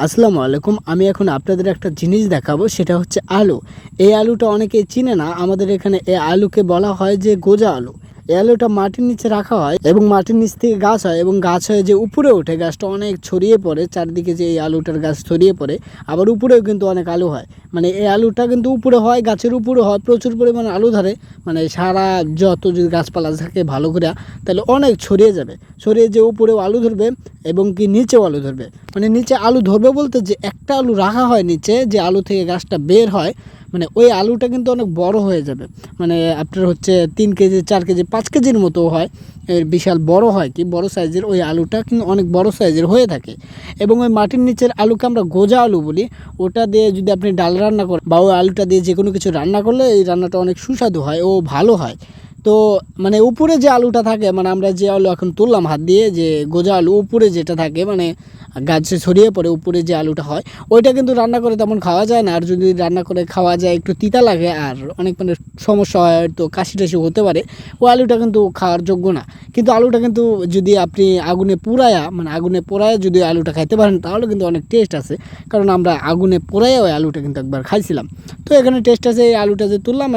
আসসালামু আলাইকুম, আমি এখন আপনাদের একটা জিনিস দেখাবো, সেটা হচ্ছে আলু। এই আলুটা অনেকেই চিনে না, আমাদের এখানে এই আলুকে বলা হয় যে গোজা আলু। এই আলুটা মাটির নিচে রাখা হয় এবং মাটির নিচ থেকে গাছ হয় এবং গাছ হয়ে যে উপরে ওঠে, গাছটা অনেক ছড়িয়ে পড়ে, চারদিকে যে এই আলুটার গাছ ছড়িয়ে পড়ে, আবার উপরেও কিন্তু অনেক আলু হয়। মানে এই আলুটা কিন্তু উপরে হয়, গাছের উপরে হয়, প্রচুর পরিমাণে আলু ধরে মানে সারা যত যদি গাছপালা থাকে ভালো করে তাহলে অনেক ছড়িয়ে যাবে। ছড়িয়ে যে উপরেও আলু ধরবে এবং কি নিচেও আলু ধরবে। মানে নিচে আলু ধরবে বলতে যে একটা আলু রাখা হয় নিচে, যে আলু থেকে গাছটা বের হয় মানে ওই আলুটা কিন্তু অনেক বড় হয়ে যাবে। মানে আপনার হচ্ছে তিন কেজি, চার কেজি, পাঁচ কেজির মতো হয়, এর বিশাল বড় হয় কি, বড় সাইজের ওই আলুটা কিন্তু অনেক বড় সাইজের হয়ে থাকে। এবং ওই মাটির নিচের আলুকে আমরা গোজা আলু বলি, ওটা দিয়ে যদি আপনি ডাল রান্না করেন বা ওই আলুটা দিয়ে যে কোনো কিছু রান্না করলে এই রান্নাটা অনেক সুস্বাদু হয় ও ভালো হয়। তো মানে উপরে যে আলুটা থাকে মানে আমরা যে আলু এখন তুললাম হাত দিয়ে, যে গোজা আলু উপরে যেটা থাকে মানে গাছে ছড়িয়ে পড়ে উপরে যে আলুটা হয়, ওইটা কিন্তু রান্না করে তেমন খাওয়া যায় না। আর যদি রান্না করে খাওয়া যায়, একটু তিতা লাগে, আর অনেক মানে সমস্যা হয় তো কাশি টাশি হতে পারে, ওই আলুটা কিন্তু খাওয়ার যোগ্য না। কিন্তু আলুটা কিন্তু যদি আপনি আগুনে পোড়ায়া মানে আগুনে পোড়ায়া যদি আলুটা খাইতে পারেন, তাহলে কিন্তু অনেক টেস্ট আছে। কারণ আমরা আগুনে পোড়ায়া ওই আলুটা কিন্তু একবার খাইছিলাম। তো এখানে টেস্ট আছে, এই আলুটা যে তুললাম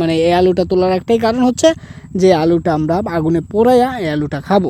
মানে এই আলুটা তোলার একটাই কারণ হচ্ছে যে আলুটা আমরা আগুনে পোড়াইয়া এই আলুটা খাব।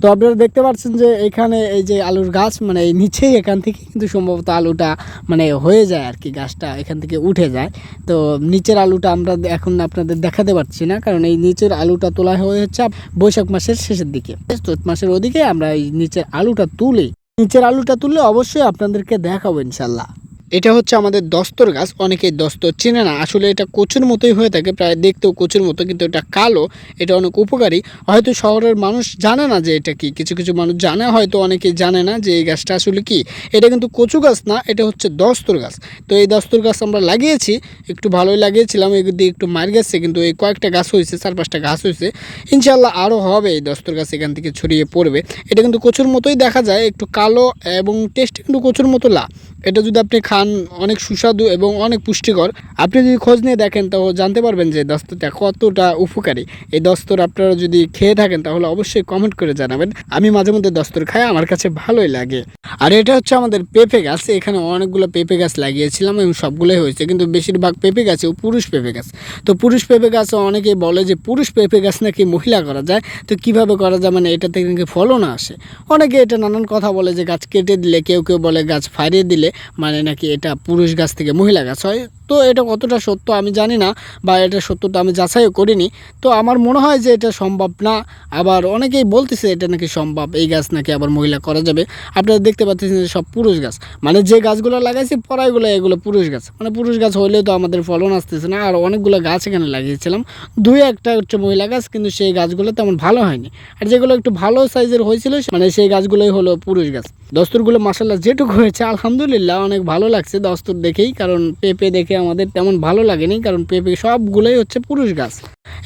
তো আপনারা দেখতে পাচ্ছেন যে এখানে এই যে আলুর গাছ মানে এই নিচেই এখান থেকে কিন্তু সম্ভবত আলুটা মানে হয়ে যায় আর কি গাছটা এখান থেকে উঠে যায়। তো নিচের আলুটা আমরা এখন আপনাদের দেখাতে পারছি না, কারণ এই নিচের আলুটা তোলা হয়ে হচ্ছে বৈশাখ মাসের শেষের দিকে। চৈত মাসের ওদিকে আমরা এই নিচের আলুটা তুলি। নিচের আলুটা তুললে অবশ্যই আপনাদেরকে দেখাবো ইনশাল্লাহ। এটা হচ্ছে আমাদের দস্তর গাছ, অনেকেই দস্তর চেনে না। আসলে এটা কচুর মতোই হয়ে থাকে, প্রায় দেখতেও কচুর মতো, কিন্তু এটা কালো, এটা অনেক উপকারী। হয়তো শহরের মানুষ জানে না যে এটা কি, কিছু কিছু মানুষ জানে, হয়তো অনেকেই জানে না যে এই গাছটা আসলে কি। এটা কিন্তু কচু গাছ না, এটা হচ্ছে দস্তর গাছ। তো এই দস্তর গাছ আমরা লাগিয়েছি, একটু ভালোই লাগিয়েছিলাম দিয়ে একটু মার গেছে, কিন্তু এই কয়েকটা গাছ হয়েছে, চার পাঁচটা গাছ হয়েছে। ইনশাল্লাহ আরও হবে এই দস্তর গাছ এখান থেকে ছড়িয়ে পড়বে। এটা কিন্তু কচুর মতোই দেখা যায়, একটু কালো এবং টেস্ট কিন্তু কচুর মতো লা এটা যদি আপনি খান অনেক সুস্বাদু এবং অনেক পুষ্টিকর। আপনি যদি খোঁজ নিয়ে দেখেন, তো জানতে পারবেন যে দস্তটা কতটা উপকারী। এই দস্তর আপনারা যদি খেয়ে থাকেন, তাহলে অবশ্যই কমেন্ট করে জানাবেন। আমি মাঝে মধ্যে দস্তর খাই, আমার কাছে ভালোই লাগে। আর এটা হচ্ছে আমাদের পেঁপে গাছ। এখানে অনেকগুলো পেঁপে গাছ লাগিয়েছিলাম এবং সবগুলোই হয়েছে। কিন্তু বেশিরভাগ পেঁপে গাছেও পুরুষ পেঁপে গাছ। তো পুরুষ পেঁপে গাছ অনেকেই বলে যে, পুরুষ পেঁপে গাছ নাকি মহিলা করা যায়? তো কীভাবে করা যায়? মানে এটা থেকে নাকি ফলন আসে। অনেকে এটা নানান কথা বলে যে, গাছ কেটে দিলে, কেউ কেউ বলে গাছ ফারিয়ে দিলে। মানে নাকি এটা পুরুষ গাছ থেকে মহিলা গাছ হয়। তো এটা কতটা সত্য আমি জানি না বা এটা সত্যটা আমি যাচাইও করিনি। তো আমার মনে হয় যে এটা সম্ভব না। আবার অনেকেই বলতেছে এটা নাকি সম্ভব, এই গাছ নাকি আবার মহিলা করা যাবে। আপনারা দেখতে পাচ্ছেন সব পুরুষ গাছ। মানে যে গাছগুলো লাগাইছি, পরাইগুলো এগুলো পুরুষ গাছ। মানে পুরুষ গাছ হলেও তো আমাদের ফলন আসতেছে না। আর অনেকগুলো গাছ এখানে লাগিয়েছিলাম। দুই একটা হচ্ছে মহিলা গাছ, কিন্তু সেই গাছগুলো তেমন ভালো হয়নি। আর যেগুলো একটু ভালো সাইজের হয়েছিল মানে সেই গাছগুলোই হলো পুরুষ গাছ। দস্তুরগুলো মাসাল্লাহ যেটুকু হয়েছে, আলহামদুলিল্লাহ অনেক ভালো লাগছে দস্তুর দেখেই, কারণ পেঁপে দেখে আমাদের তেমন ভালো লাগেনি, কারণ পেঁপে সবগুলোই হচ্ছে পুরুষ গাছ।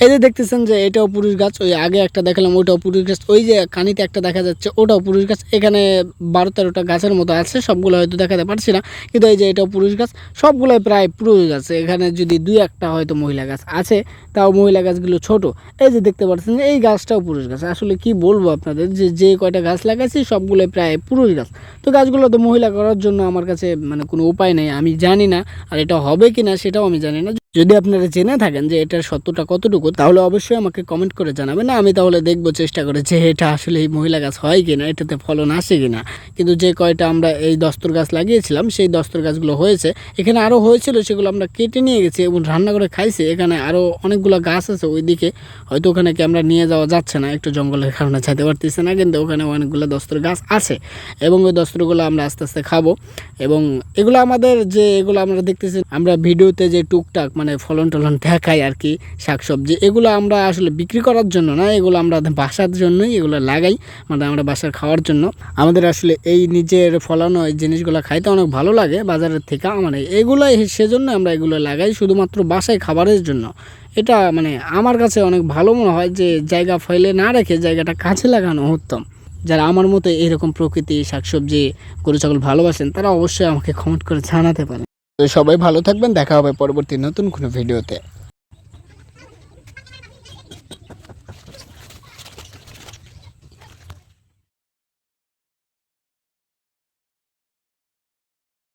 এই যে দেখতেছেন যে এটাও পুরুষ গাছ, ওই আগে একটা দেখালাম, ওইটাও পুরুষ গাছ, ওই যে কানিতে একটা দেখা যাচ্ছে, ওটাও পুরুষ গাছ, এখানে বারো তেরোটা গাছের মতো আছে, সবগুলো হয়তো দেখাতে পারছি না, কিন্তু এই যে এটাও পুরুষ গাছ, সবগুলোই প্রায় পুরুষ গাছ, এখানে যদি দুই একটা হয়তো মহিলা গাছ আছে, তাও মহিলা গাছগুলো ছোট, এই যে দেখতে পাচ্ছেন এই গাছটাও পুরুষ গাছ, আসলে কি বলব আপনাদের, যে যে কয়টা গাছ লাগাইছি, সবগুলোই প্রায় পুরুষ গাছ। তো গাছগুলো তো মহিলা করার জন্য আমার কাছে মানে কোনো উপায় নেই, আমি জানি না আর এটা হবে কি না সেটাও আমি জানি না। যদি আপনারা জেনে থাকেন যে এটার সত্যটা কতটুকু, তাহলে অবশ্যই আমাকে কমেন্ট করে জানাবেন। না, আমি তাহলে দেখব চেষ্টা করে যে এটা আসলে এই মহিলা গাছ হয় কিনা, এটাতে ফলন আসে কিনা। কিন্তু যে কয়টা আমরা এই দস্তর গাছ লাগিয়েছিলাম, সেই দস্তর গাছগুলো হয়েছে। এখানে আরও হয়েছিল সেগুলো আমরা কেটে নিয়ে গেছি এবং রান্না করে খাইছি। এখানে আরও অনেকগুলো গাছ আছে ওইদিকে। হয়তো ওখানে ক্যামেরা নিয়ে যাওয়া যাচ্ছে না, একটু জঙ্গলের কারণে যেতে পারতেছে না, কিন্তু ওখানে অনেকগুলো দস্তর গাছ আছে। এবং ওই দস্তরগুলো আমরা আস্তে আস্তে খাব। এবং এগুলো আমাদের যে, এগুলো আমরা দেখতেছি, আমরা ভিডিওতে যে টুকটাক মানে ফলন টলন দেখাই আর কি, শাকসবজি। এগুলো আমরা আসলে বিক্রি করার জন্য না, এগুলো আমরা বাসার জন্যই এগুলো লাগাই মানে আমরা বাসার খাওয়ার জন্য। আমাদের আসলে এই নিজের ফলানো এই জিনিসগুলো খাইতে অনেক ভালো লাগে বাজারের থেকে মানে এগুলোই সেজন্য আমরা এগুলো লাগাই শুধুমাত্র বাসায় খাবারের জন্য। এটা মানে আমার কাছে অনেক ভালো মনে হয় যে জায়গা ফেলে না রেখে জায়গাটা কাছে লাগানো উত্তম। যারা আমার মতো এরকম প্রকৃতি শাকসবজি, গরু, ছাগল ভালোবাসেন, তারা অবশ্যই আমাকে কমেন্ট করে জানাতে পারেন। সবাই ভালো থাকবেন দেখা হবে পরবর্তী নতুন কোনো ভিডিওতে।